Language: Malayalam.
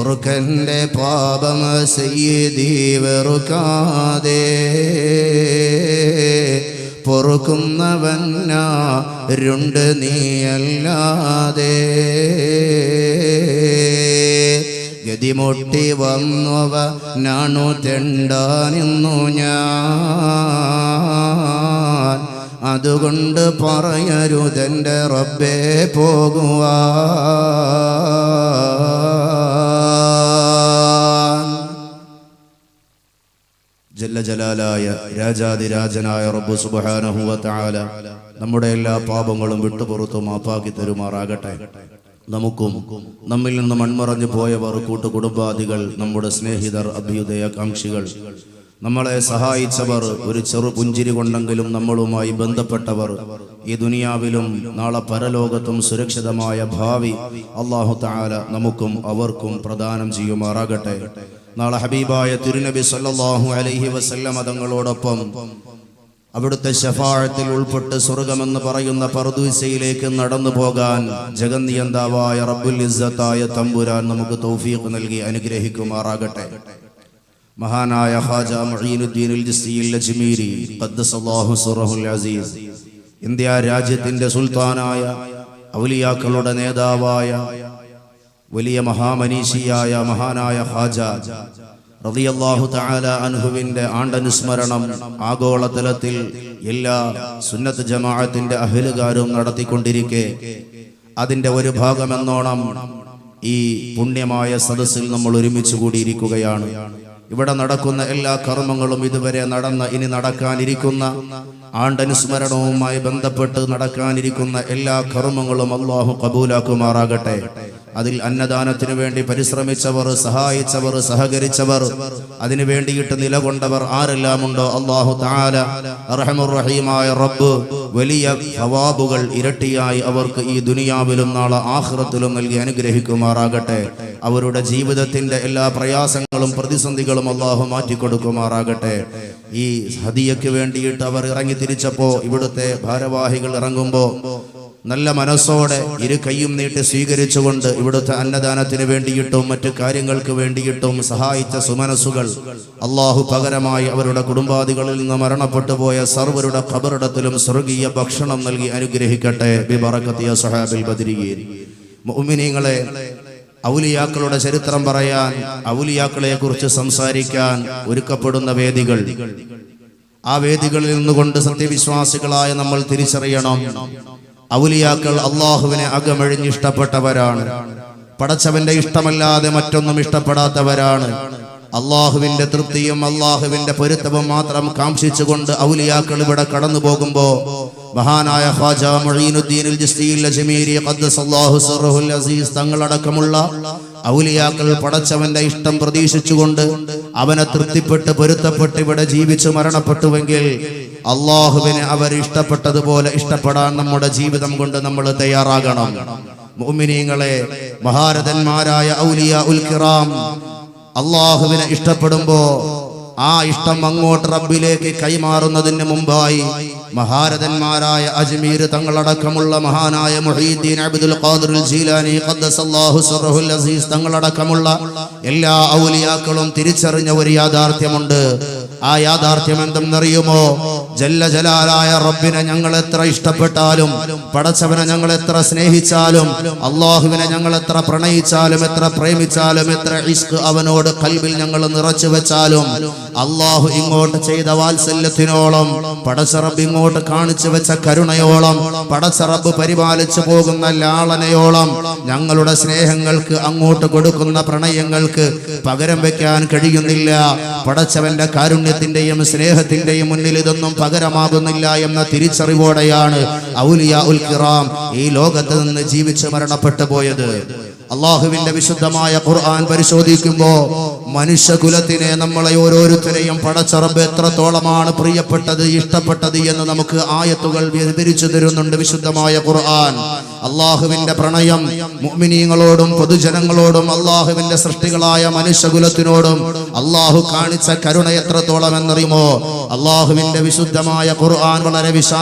പൊറുക്കന്റെ പാപം സയ്യദി വെറുക്കാതെ. പൊറുക്കുന്നവനാരുണ്ട് നീയല്ലാതെ. ഗതിമുട്ടി വന്നവ നാണു തെണ്ടാനിന്നു ഞാൻ. അതുകൊണ്ട് പറയരുതെന്റെ റബ്ബേ പോകുവാൻ. ജലാലായ രാജാതിരാജനായ റബ്ബു തആല നമ്മുടെ എല്ലാ പാപങ്ങളും വിട്ടുപുറത്തു മാപ്പാക്കി തരുമാറാകട്ടെ. നമുക്കും നമ്മിൽ നിന്ന് മൺമറഞ്ഞു പോയവർ കൂട്ടു കുടുംബാദികൾ നമ്മുടെ സ്നേഹിതർ അഭ്യുദയകാംക്ഷികൾ നമ്മളെ സഹായിച്ചവർ ഒരു ചെറു പുഞ്ചിരി കൊണ്ടെങ്കിലും നമ്മളുമായി ബന്ധപ്പെട്ടവർ ഈ ദുനിയാവിലും നാളെ പരലോകത്തും സുരക്ഷിതമായ ഭാവി അള്ളാഹു താല നമുക്കും അവർക്കും പ്രദാനം ചെയ്യുമാറാകട്ടെ. നാളെ ഹബീബായ തിരുനബി സല്ലാഹു അലൈഹി വസല്ലം അതങ്ങളോടൊപ്പം അവിടുത്തെ ശഫാഴത്തിൽ ഉൾപ്പെട്ട് സ്വർഗമെന്ന് പറയുന്ന പർദൂസയിലേക്ക് നടന്നു പോകാൻ ജഗന്നിയന്താവായ റബ്ബുൽ ഇസ്സത്തായ തമ്പുരാൻ നമുക്ക് തൗഫീഖ് നൽകി അനുഗ്രഹിക്കുമാറാകട്ടെ. മഹാനായ ഹാജ ജസ്സിയിൽ അജ്മീരി ഖദ്ദസല്ലാഹു സുറഹുൽ അസീസ് ഇന്ത്യ രാജ്യത്തിന്റെ സുൽത്താനായ ഔലിയാക്കളുടെ നേതാവായ വലിയ മഹാമനീഷിയായ മഹാനായ ഹാജ റതിയല്ലാഹു താല അൻഹുവിന്റെ ആണ്ടനുസ്മരണം ആഗോളതലത്തിൽ എല്ലാ സുന്നത്ത് ജമാഅത്തിന്റെ അഹലുകാരും നടത്തിക്കൊണ്ടിരിക്കെ. അതിന്റെ ഒരു ഭാഗമെന്നോണം ഈ പുണ്യമായ സദസ്സിൽ നമ്മൾ ഒരുമിച്ച് കൂടിയിരിക്കുകയാണ്. ഇവിടെ നടക്കുന്ന എല്ലാ കർമ്മങ്ങളും ഇതുവരെ നടന്ന ഇനി നടക്കാനിരിക്കുന്ന ആണ്ടനുസ്മരണവുമായി ബന്ധപ്പെട്ട് നടക്കാനിരിക്കുന്ന എല്ലാ കർമ്മങ്ങളും അള്ളാഹു കബൂലാക്കുമാറാകട്ടെ. അതിൽ അന്നദാനത്തിനു വേണ്ടി പരിശ്രമിച്ചവർ സഹായിച്ചവർ സഹകരിച്ചവർ അതിനു വേണ്ടിയിട്ട് നിലകൊണ്ടവർ ആരെല്ലാമുണ്ടോ? അള്ളാഹു താല റഹമുറഹീമായ റബ്ബ് വലിയ ഹവാബുകൾ ഇരട്ടിയായി അവർക്ക് ഈ ദുനിയാവിലും നാളെ ആഹ്റത്തിലും നൽകി അനുഗ്രഹിക്കുമാറാകട്ടെ. അവരുടെ ജീവിതത്തിന്റെ എല്ലാ പ്രയാസങ്ങളും പ്രതിസന്ധികളും അള്ളാഹു മാറ്റിക്കൊടുക്കുമാറാകട്ടെ. ഈ ഹദിയയ്ക്ക് വേണ്ടിയിട്ട് അവർ ഇറങ്ങി തിരിച്ചപ്പോൾ ഇവിടുത്തെ ഭാരവാഹികൾ ഇറങ്ങുമ്പോ നല്ല മനസ്സോടെ ഇരു കൈയും നീട്ടി സ്വീകരിച്ചുകൊണ്ട് ഇവിടുത്തെ അന്നദാനത്തിന് വേണ്ടിയിട്ടും മറ്റു കാര്യങ്ങൾക്ക് വേണ്ടിയിട്ടും സഹായിച്ച സുമനസ്സുകൾ അള്ളാഹു പകരമായി അവരുടെ കുടുംബാദികളിൽ നിന്ന് മരണപ്പെട്ടു പോയ സർവരുടെ ഖബറിടത്തിലും സ്വർഗീയ ഭക്ഷണം നൽകി അനുഗ്രഹിക്കട്ടെ. ബിബറക്കത്തിയ മുഅ്മിനീങ്ങളെ ഔലിയാക്കളുടെ ചരിത്രം പറയാൻ ഔലിയാക്കളെ കുറിച്ച് സംസാരിക്കാൻ ഒരുക്കപ്പെടുന്ന വേദികൾ. ആ വേദികളിൽ നിന്നുകൊണ്ട് സത്യവിശ്വാസികളായ നമ്മൾ തിരിച്ചറിയണം. ഔലിയാക്കൾ അള്ളാഹുവിനെ അകമഴിഞ്ഞ് ഇഷ്ടപ്പെട്ടവരാണ്. പടച്ചവന്റെ ഇഷ്ടമല്ലാതെ മറ്റൊന്നും ഇഷ്ടപ്പെടാത്തവരാണ്. അള്ളാഹുവിന്റെ തൃപ്തിയും അള്ളാഹുവിന്റെ പൊരുത്തവും മാത്രം കാംക്ഷിച്ചുകൊണ്ട് ഔലിയാക്കൾ ഇവിടെ കടന്നു പോകുമ്പോ മഹാനായ ഖാജ മുഈനുദ്ദീൻ അൽ ലജമീരി അജ്മീരി ഖദ്ദസല്ലാഹു സർഹുൽ അസീസ് തങ്ങളടക്കമുള്ള ഔലിയാക്കൾ പടച്ചവന്റെ ഇഷ്ടം പ്രതീക്ഷിച്ചുകൊണ്ട് അവനെ തൃപ്തിപ്പെട്ട് പൊരുത്തപ്പെട്ട് ഇവിടെ ജീവിച്ച് മരണപ്പെട്ടുവെങ്കിൽ അള്ളാഹുവിനെ അവർ ഇഷ്ടപ്പെട്ടതുപോലെ ഇഷ്ടപ്പെടാൻ നമ്മുടെ ജീവിതം കൊണ്ട് നമ്മൾ തയ്യാറാകണം. മുഅ്മിനീങ്ങളെ മഹാരഥന്മാരായ ഔലിയ ഉൽ കിറാം അള്ളാഹുവിനെ ഇഷ്ടപ്പെടുമ്പോ ആ ഇഷ്ടം അങ്ങോട്ട് റബ്ബിലേക്ക് കൈമാറുന്നതിന് മുമ്പായി മഹാരഥന്മാരായ അജ്മീർ തങ്ങളടക്കമുള്ള മഹാനായ മുഹീദ്ദീൻ അബ്ദുൽ ഖാദിർ ജീലാനി ഖദ്ദസല്ലാഹു സിർറുൽ അസീസ് തങ്ങളടക്കമുള്ള എല്ലാ ഔലിയാക്കളും തിരിച്ചറിഞ്ഞ ഒരു യാഥാർത്ഥ്യമുണ്ട്. ആ യാഥാർത്ഥ്യം എന്തെന്നറിയുമോ? ജല്ല ജലാലായ റബ്ബിനെ ഞങ്ങൾ എത്ര ഇഷ്ടപ്പെട്ടാലും പടച്ചവനെ ഞങ്ങൾ എത്ര സ്നേഹിച്ചാലും അള്ളാഹുവിനെ ഞങ്ങൾ എത്ര പ്രണയിച്ചാലും എത്ര പ്രേമിച്ചാലും എത്ര ഇഷ്ക് അവനോട് കൽവിൽ ഞങ്ങൾ നിറച്ചു വെച്ചാലും അള്ളാഹു ഇങ്ങോട്ട് ചെയ്ത വാത്സല്യത്തിനോളം പടച്ചറബ് ഇങ്ങോട്ട് കാണിച്ചു വെച്ച കരുണയോളം പടച്ചറബ് പരിപാലിച്ചു പോകുന്ന ലാളനയോളം ഞങ്ങളുടെ സ്നേഹങ്ങൾക്ക് അങ്ങോട്ട് കൊടുക്കുന്ന പ്രണയങ്ങൾക്ക് പകരം വെക്കാൻ കഴിയുന്നില്ല. പടച്ചവന്റെ കാരുണ്യത്തിന്റെയും സ്നേഹത്തിന്റെയും മുന്നിൽ ഇതൊന്നും പകരമാകുന്നില്ല എന്ന തിരിച്ചറിവോടെയാണ് ഔലിയ ഉൽ കിറാം ഈ ലോകത്ത് നിന്ന് ജീവിച്ച് മരണപ്പെട്ടു പോയത്. അള്ളാഹുവിന്റെ വിശുദ്ധമായ ഖുർആൻ പരിശോധിക്കുമ്പോ മനുഷ്യകുലത്തിനെ നമ്മളെ ഓരോരുത്തരെയും പടച്ചറബ് എത്രത്തോളമാണ് പ്രിയപ്പെട്ടത് ഇഷ്ടപ്പെട്ടത് എന്ന് നമുക്ക് ആയത്തുകൾ വിവരിച്ചു തരുന്നുണ്ട് വിശുദ്ധമായ ഖുർആൻ. അള്ളാഹുവിന്റെ പ്രണയം മുഅ്മിനീങ്ങളോടും പൊതുജനങ്ങളോടും അള്ളാഹുവിന്റെ സൃഷ്ടികളായ മനുഷ്യകുലത്തിനോടും അള്ളാഹു കാണിച്ച കരുണ എത്രത്തോളം എന്നറിയുമോ അള്ളാഹുവിന്റെ വിശുദ്ധമായ ഖുർആൻ വളരെ വിശാല